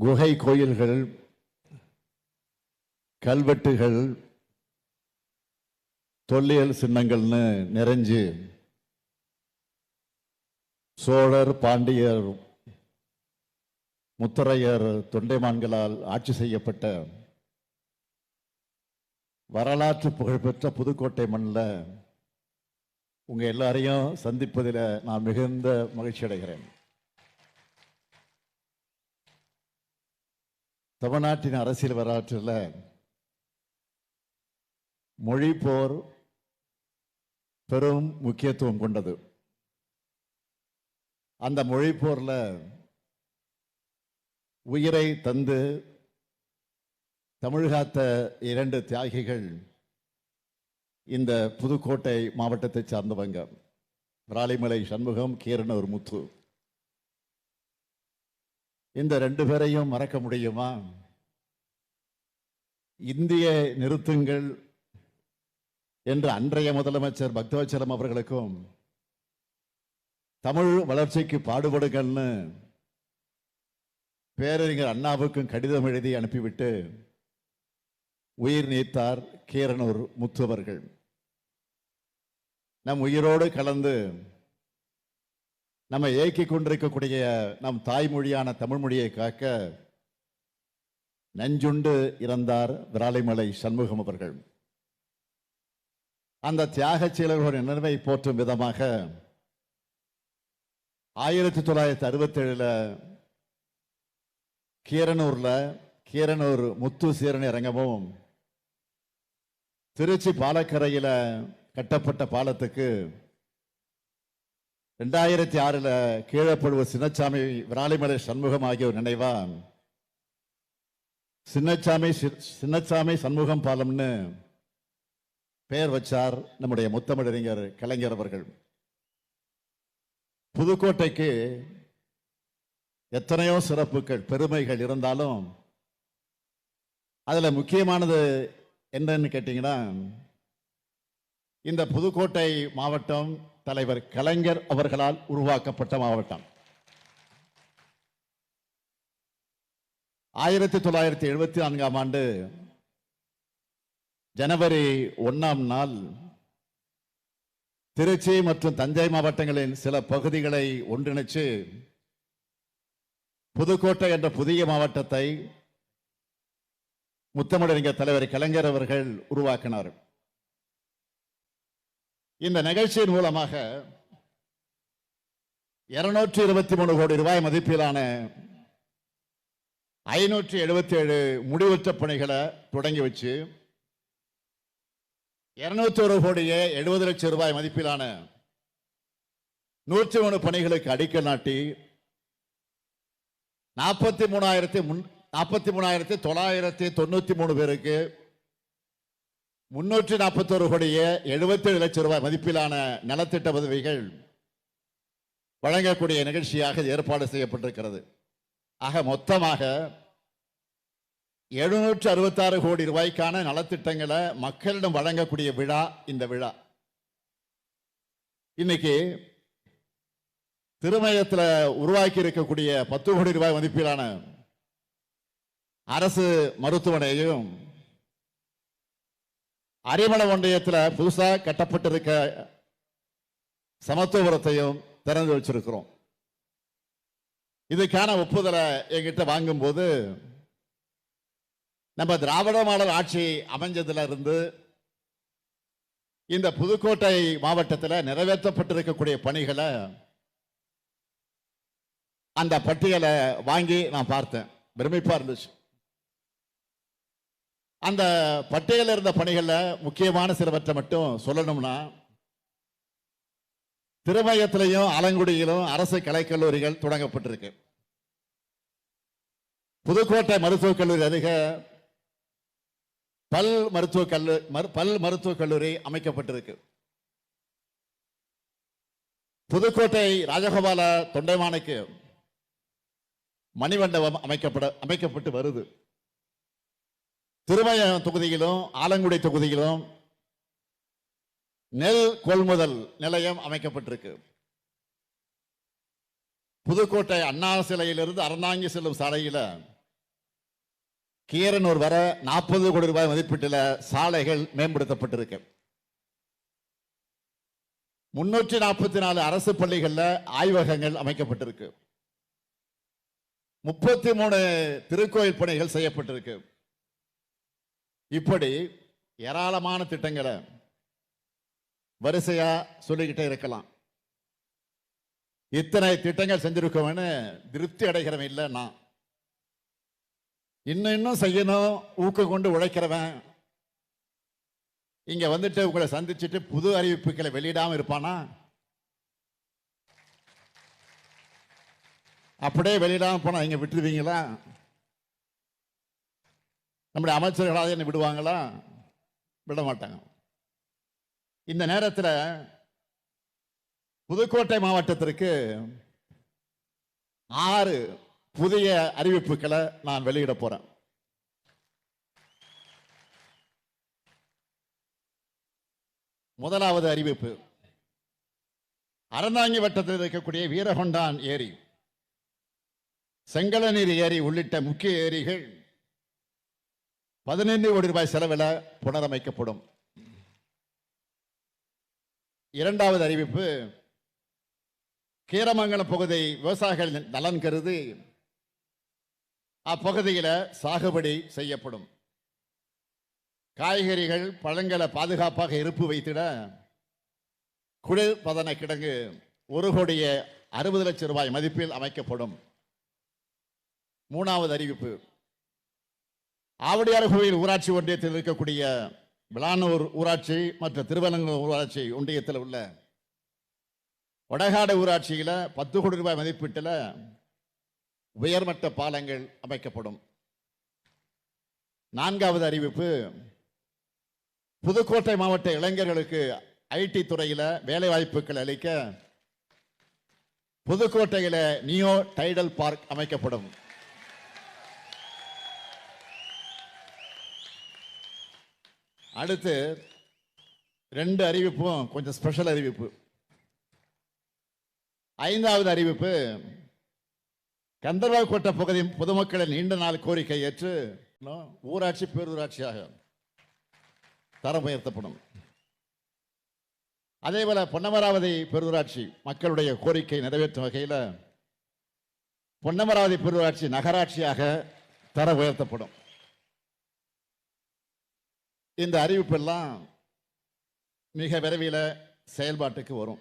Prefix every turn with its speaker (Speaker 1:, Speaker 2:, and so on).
Speaker 1: குகை கோயில்கள் கல்வெட்டுகள் தொல்லியல் சின்னங்கள்னு நிறைஞ்சு சோழர் பாண்டியர் முத்தரையர் தொண்டைமான்களால் ஆட்சி செய்யப்பட்ட வரலாற்று புகழ்பெற்ற புதுக்கோட்டை மண்ணில் உங்கள் எல்லாரையும் சந்திப்பதில் நான் மிகுந்த மகிழ்ச்சி அடைகிறேன் தமிழ்நாட்டின் அரசியல் வரலாற்றில் மொழி போர் பெரும் முக்கியத்துவம் கொண்டது. அந்த மொழி போரில் உயிரை தந்து தமிழ்காத்த இரண்டு தியாகிகள் இந்த புதுக்கோட்டை மாவட்டத்தை சார்ந்தவங்க. விராலிமலை சண்முகம் கீரனூர் முத்து. இந்த ரெண்டு பேரையும் மறக்க முடியுமா? இந்திய நிறுத்துங்கள் என்று அன்றைய முதலமைச்சர் பக்தவச்சலம் அவர்களுக்கும் தமிழ் வளர்ச்சிக்கு பாடுபடுங்கள்னு பேரறிஞர் அண்ணாவுக்கும் கடிதம் எழுதி அனுப்பிவிட்டு உயிர் நீத்தார் கீரனூர் முத்துவர்கள். நம் உயிரோடு கலந்து நம்ம இயக்கிக் கொண்டிருக்கக்கூடிய நம் தாய்மொழியான தமிழ் மொழியை காக்க நஞ்சுண்டு இறந்தார் விராலிமலை சண்முகம் அவர்கள். அந்த தியாகச் செயலர்களுடைய நினைவை போற்றும் விதமாக ஆயிரத்தி தொள்ளாயிரத்தி அறுபத்தேழில் கீரனூர்ல கீரனூர் முத்து சீரணி அரங்கமும் திருச்சி பாலக்கரையில் கட்டப்பட்ட பாலத்துக்கு ரெண்டாயிரத்தி ஆறுல கீழப்படுவ சின்னச்சாமி விராலிமலை சண்முகம் ஆகியோர் நினைவா சின்னச்சாமி சி- சின்னச்சாமி சண்முகம் பாலம்னு பெயர் வச்சார் நம்முடைய முத்தமிழறிஞர் கலைஞர் அவர்கள். புதுக்கோட்டைக்கு எத்தனையோ சிறப்புகள் பெருமைகள் இருந்தாலும் அதில் முக்கியமானது என்னன்னு கேட்டிங்கன்னா இந்த புதுக்கோட்டை மாவட்டம் தலைவர் கலைஞர் அவர்களால் உருவாக்கப்பட்ட மாவட்டம். ஆயிரத்தி தொள்ளாயிரத்தி எழுபத்தி நான்காம் ஆண்டு ஜனவரி ஒன்றாம் நாள் திருச்சி மற்றும் தஞ்சை மாவட்டங்களின் சில பகுதிகளை ஒன்றிணைச்சு புதுக்கோட்டை என்ற புதிய மாவட்டத்தை முத்தமிழறிஞர் தலைவர் கலைஞர் அவர்கள் உருவாக்கினார். இந்த நிகழ்ச்சியின் மூலமாக இருநூற்றி இருபத்தி மூணு கோடி ரூபாய் மதிப்பிலான ஐநூற்றி எழுபத்தி ஏழு முடிவுற்ற பணிகளை தொடங்கி வச்சு இருநூத்தி ஒரு கோடியே எழுபது லட்சம் ரூபாய் மதிப்பிலான நூற்றி மூணு பணிகளுக்கு அடிக்கல் நாட்டி நாற்பத்தி மூணாயிரத்தி முன் நாற்பத்தி மூணாயிரத்தி தொள்ளாயிரத்தி தொண்ணூத்தி மூணு பேருக்கு முன்னூற்றி நாற்பத்தோரு கோடியே எழுபத்தேழு லட்சம் ரூபாய் மதிப்பிலான நலத்திட்ட உதவிகள் வழங்கக்கூடிய நிகழ்ச்சியாக ஏற்பாடு செய்யப்பட்டிருக்கிறது. ஆக மொத்தமாக எழுநூற்று அறுபத்தாறு கோடி ரூபாய்க்கான நலத்திட்டங்களை மக்களிடம் வழங்கக்கூடிய விழா இந்த விழா. இன்னைக்கு திருமயத்தில் உருவாக்கி இருக்கக்கூடிய பத்து கோடி ரூபாய் மதிப்பிலான அரசு மருத்துவமனையையும் அரிமள ஒன்றியத்தில் புதுசாக கட்டப்பட்டிருக்க சமத்துவபுரத்தையும் திறந்து வச்சிருக்கிறோம். இதுக்கான ஒப்புதலை எங்கிட்ட வாங்கும்போது நம்ம திராவிட மாடல் ஆட்சி அமைஞ்சதுல இருந்து இந்த புதுக்கோட்டை மாவட்டத்தில் நிறைவேற்றப்பட்டிருக்கக்கூடிய பணிகளை அந்த பட்டியலை வாங்கி நான் பார்த்தேன். பிரமிப்பா இருந்துச்சு. அந்த பட்டியலில் இருந்த பணிகளில் முக்கியமான சிலவற்றை மட்டும் சொல்லணும்னா திருமயத்திலையும் ஆலங்குடியிலும் அரசு கலைக்கல்லூரிகள் தொடங்கப்பட்டிருக்கு. புதுக்கோட்டை மருத்துவக் கல்லூரி அதிக பல் மருத்துவக் கல்லூரி பல் மருத்துவக் கல்லூரி அமைக்கப்பட்டிருக்கு. புதுக்கோட்டை ராஜகோபால தொண்டைமானுக்கு மணிமண்டபம் அமைக்கப்பட அமைக்கப்பட்டு வருது. திருமயம் தொகுதியிலும் ஆலங்குடி தொகுதியிலும் நெல் கொள்முதல் நிலையம் அமைக்கப்பட்டிருக்கு. புதுக்கோட்டை அண்ணா சிலையிலிருந்து அறந்தாங்கி செல்லும் சாலையில் கீரனூர் வர நாற்பது கோடி ரூபாய் மதிப்பீட்டில் சாலைகள் மேம்படுத்தப்பட்டிருக்கு. முன்னூற்றி நாற்பத்தி நாலு அரசு பள்ளிகளில் ஆய்வகங்கள் அமைக்கப்பட்டிருக்கு. முப்பத்தி மூணு திருக்கோயில் பணிகள் செய்யப்பட்டிருக்கு. இப்படி ஏராளமான திட்டங்களை வரிசையா சொல்லிக்கிட்டே இருக்கலாம். இத்தனை திட்டங்கள் செஞ்சிருக்கோம்னு திருப்தி அடைகிறவன் இல்லை நான். இன்னும் இன்னும் செய்யணும் ஊக்கம் கொண்டு உழைக்கிறவன். இங்க வந்துட்டு உங்களை சந்திச்சுட்டு புது அறிவிப்புகளை வெளியிடாம இருப்பானா? அப்படியே வெளியிடாம போனா இங்க விட்டுருவீங்களா? நம்முடைய அமைச்சர்களாக என்ன விடுவாங்களா? விட மாட்டாங்க இந்த நேரத்தில் புதுக்கோட்டை மாவட்டத்திற்கு ஆறு புதிய அறிவிப்புகளை நான் வெளியிட போறேன். முதலாவது அறிவிப்பு. அறந்தாங்கி வட்டத்தில் இருக்கக்கூடிய வீரகொண்டான் ஏரி செங்கலநீர் ஏரி உள்ளிட்ட முக்கிய ஏரிகள் பதினைந்து கோடி ரூபாய் செலவில் புனரமைக்கப்படும். இரண்டாவது அறிவிப்பு கீரமங்கலம் பகுதி விவசாயிகள் நலன் கருதி அப்பகுதியில் சாகுபடி செய்யப்படும். காய்கறிகள் பழங்களை பாதுகாப்பாக இருப்பு வைத்திட குளிர் பதன கிடங்கு ஒரு கோடிய அறுபது லட்சம் ரூபாய் மதிப்பில் அமைக்கப்படும். மூணாவது அறிவிப்பு ஆவடியார் கோயில் ஊராட்சி ஒன்றியத்தில் இருக்கக்கூடிய விளானூர் ஊராட்சி மற்றும் திருவனங்கூர் ஊராட்சி ஒன்றியத்தில் உள்ள வடகாடு ஊராட்சியில் பத்து கோடி ரூபாய் மதிப்பீட்டில் உயர்மட்ட பாலங்கள் அமைக்கப்படும். நான்காவது அறிவிப்பு புதுக்கோட்டை மாவட்ட இளைஞர்களுக்கு ஐடி துறையில் வேலைவாய்ப்புகள் அளிக்க புதுக்கோட்டையில் நியோ டைடல் பார்க் அமைக்கப்படும். அடுத்து ரெண்டு அறிவிப்பும் கொஞ்சம் ஸ்பெஷல் அறிவிப்பு. ஐந்தாவது அறிவிப்பு கந்தர்வாக்கோட்டை பகுதி பொதுமக்களின் நீண்ட நாள் கோரிக்கை ஏற்று ஊராட்சி பேரூராட்சியாக தரம் உயர்த்தப்படும். அதே போல பொன்னமராவதி பேரூராட்சி மக்களுடைய கோரிக்கை நிறைவேற்றும் வகையில் பொன்னமராவதி பேரூராட்சி நகராட்சியாக தர உயர்த்தப்படும். இந்த அறிவிப்பெல்லாம் மிக விரைவில் செயல்பாட்டுக்கு வரும்.